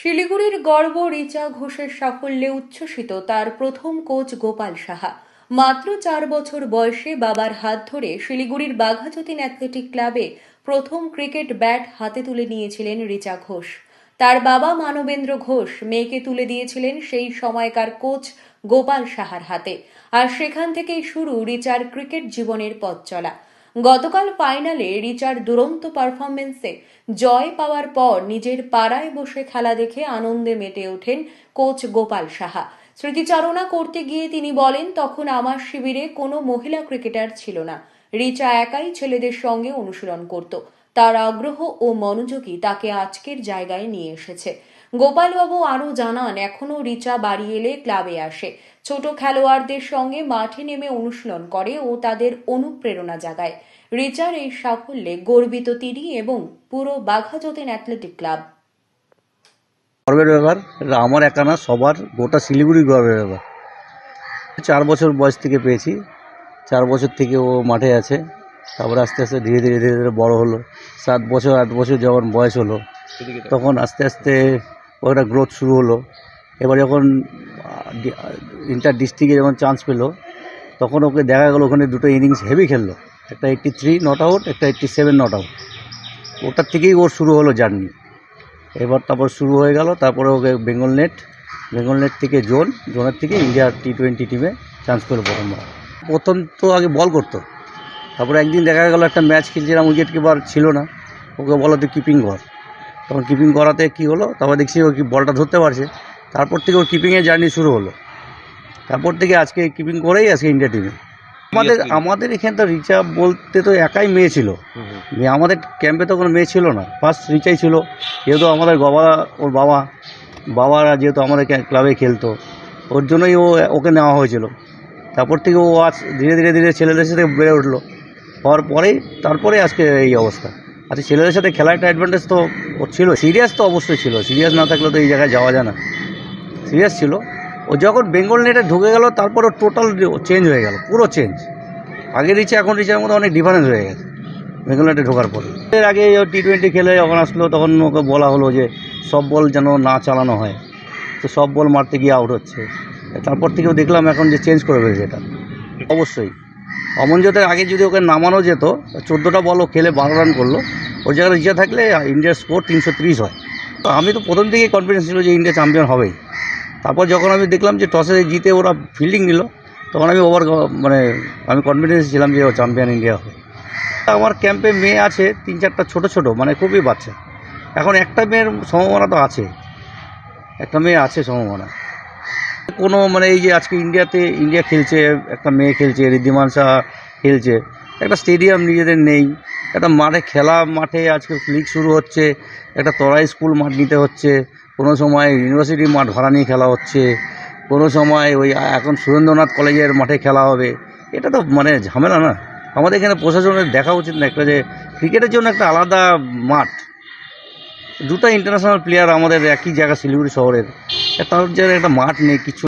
শিলিগুড়ির গর্ব রিচা ঘোষের সাফল্যে উচ্ছ্বসিত তার প্রথম কোচ গোপাল সাহা। মাত্র চার বছর বয়সে বাবার হাত ধরে শিলিগুড়ির বাঘাযতীন অ্যাথলেটিক ক্লাবে প্রথম ক্রিকেট ব্যাট হাতে তুলে নিয়েছিলেন রিচা ঘোষ। তার বাবা মানবেন্দ্র ঘোষ মেয়েকে তুলে দিয়েছিলেন সেই সময়কার কোচ গোপাল সাহার হাতে। আর সেখান থেকেই শুরু রিচার ক্রিকেট জীবনের পথ চলা। গতকাল ফাইনালে রিচার দুরন্ত পারফরমেন্সে জয় পাওয়ার পর নিজের পাড়ায় বসে খেলা দেখে আনন্দে মেতে ওঠেন কোচ গোপাল সাহা। স্মৃতিচারণা করতে গিয়ে তিনি বলেন, তখন আমার শিবিরে কোনো মহিলা ক্রিকেটার ছিল না। রিচা একাই ছেলেদের সঙ্গে অনুশীলন করত। তার আগ্রহ ও মনোযোগী তাকে আজকের জায়গায় নিয়ে এসেছে। গোপালবাবু আরও জানান এখনও রিচা বাড়ি এলে ক্লাবে আসে। ছোট খেলোয়াড়দের সঙ্গে মাঠে নেমে অনুশীলন করে ও তাদের অনুপ্রেরণা জাগায়। রিচার এই সাফল্যে গর্বিত তিনি এবং পুরো বাঘাযতীন অ্যাথলেটিক ক্লাব। গর্বের ব্যাপার এটা আমার একা না সবার গোটা শিলিগুড়ি গর্বের ব্যাপার। চার বছর বয়স থেকে পেয়েছি চার বছর থেকে ও মাঠে আছে তারপরে আস্তে আস্তে ধীরে ধীরে ধীরে ধীরে বড় হলো। সাত বছর আট বছর যখন বয়স হলো তখন আস্তে আস্তে ওটা গ্রোথ শুরু হলো। এবার যখন ইন্টার ডিস্ট্রিক্টে যখন চান্স পেল, তখন ওকে দেখা গেলো ওখানে দুটো ইনিংস হেভি খেললো। একটা এইট্টি থ্রি নট আউট একটা এইট্টি সেভেন নট আউট ওটার থেকেই ওর শুরু হলো জার্নি এবার তারপর শুরু হয়ে গেল, তারপরে ওকে বেঙ্গল নেট বেঙ্গল নেট থেকে জোন জোনের থেকে ইন্ডিয়ার টি টোয়েন্টি টিমে চান্স পেল প্রথমবার। প্রথম তো আগে বল করতো। তারপরে একদিন দেখা গেলো একটা ম্যাচ খেলছিলাম উইকেট কিপার ছিল না। ওকে বলো তুই কিপিং কর তখন কিপিং করাতে কি হলো? তারপর দেখছি ও কি বলটা ধরতে পারছে। তারপর থেকে ওর কিপিংয়ের জার্নি শুরু হলো। তারপর থেকে আজকে কিপিং করেই আজকে ইন্ডিয়া টিমে আমাদের আমাদের এখানটা রিচা বলতে তো একাই মেয়ে ছিল। মেয়ে আমাদের ক্যাম্পে তো কোনো মেয়ে ছিল না। ফার্স্ট রিচাই ছিল। যেহেতু আমাদের বাবা ওর বাবা বাবারা যেহেতু আমাদের ক্লাবে খেলতো। ওর জন্যই ও ওকে নেওয়া হয়েছিল। তারপর থেকে ও আজ ধীরে ধীরে ধীরে ছেলেদের সাথে বেড়ে উঠল। হওয়ার পরেই তারপরে আজকে এই অবস্থা। আচ্ছা ছেলেদের সাথে খেলার একটা অ্যাডভান্টেজ তো ওর ছিল সিরিয়াস তো অবশ্যই ছিল। সিরিয়াস না থাকলে তো এই জায়গায় যাওয়া যায় না। সিরিয়াস ছিল। ও যখন বেঙ্গল নেটে ঢুকে গেল, তারপর ও টোটাল চেঞ্জ হয়ে গেল, পুরো চেঞ্জ আগে রিচে এখন রিচের মধ্যে অনেক ডিফারেন্স হয়ে গেছে, বেঙ্গল নেটে ঢোকার পরে। এর আগে ও টি টোয়েন্টি খেলে যখন আসলো, তখন ওকে বলা হলো যে, সব বল যেন না চালানো হয়। তো সব বল মারতে গিয়ে আউট হচ্ছে। তারপর থেকেও দেখলাম এখন যে চেঞ্জ করে ফেলেছে এটা। অবশ্যই। অমনজতের আগে যদি ওকে নামানো যেত, চোদ্দোটা বল খেলে বারো রান করল। ওই জায়গায় রিচা থাকলে ইন্ডিয়ার স্কোর তিনশো ত্রিশ হয়। তো আমি তো প্রথম থেকেই কনফিডেন্স ছিল যে ইন্ডিয়া চ্যাম্পিয়ন হবেই। তারপর যখন আমি দেখলাম যে টসে জিতে ওরা ফিল্ডিং নিল, তখন আমি ওভার মানে আমি কনফিডেন্স ছিলাম যে ও চ্যাম্পিয়ন ইন্ডিয়া হবে। আমার ক্যাম্পে মেয়ে আছে, তিন চারটা ছোট ছোট মানে খুবই বাচ্চা। এখন একটা মেয়ের সম্ভাবনা তো আছে। একটা মেয়ে আছে সম্ভাবনা কোনো মানে এই যে আজকে ইন্ডিয়াতে, ইন্ডিয়া খেলছে, একটা মেয়ে খেলছে ঋদ্ধিমান শাহ খেলছে, একটা স্টেডিয়াম নিজেদের নেই, একটা মাঠে খেলা মাঠে আজকে লিগ শুরু হচ্ছে, একটা তরাই স্কুল মাঠ নিতে হচ্ছে, কোনো সময় ইউনিভার্সিটি মাঠ ভাড়া নিয়ে খেলা হচ্ছে, কোনো সময় ওই এখন সুরেন্দ্রনাথ কলেজের মাঠে খেলা হবে, এটা তো মানে ঝামেলা না। আমাদের এখানে প্রশাসনের দেখা উচিত না একটা যে ক্রিকেটের জন্য একটা আলাদা মাঠ। দুটো ইন্টারন্যাশনাল প্লেয়ার আমাদের একই জায়গা শিলিগুড়ি শহরের। তার জন্য একটা মাঠ নেই কিছু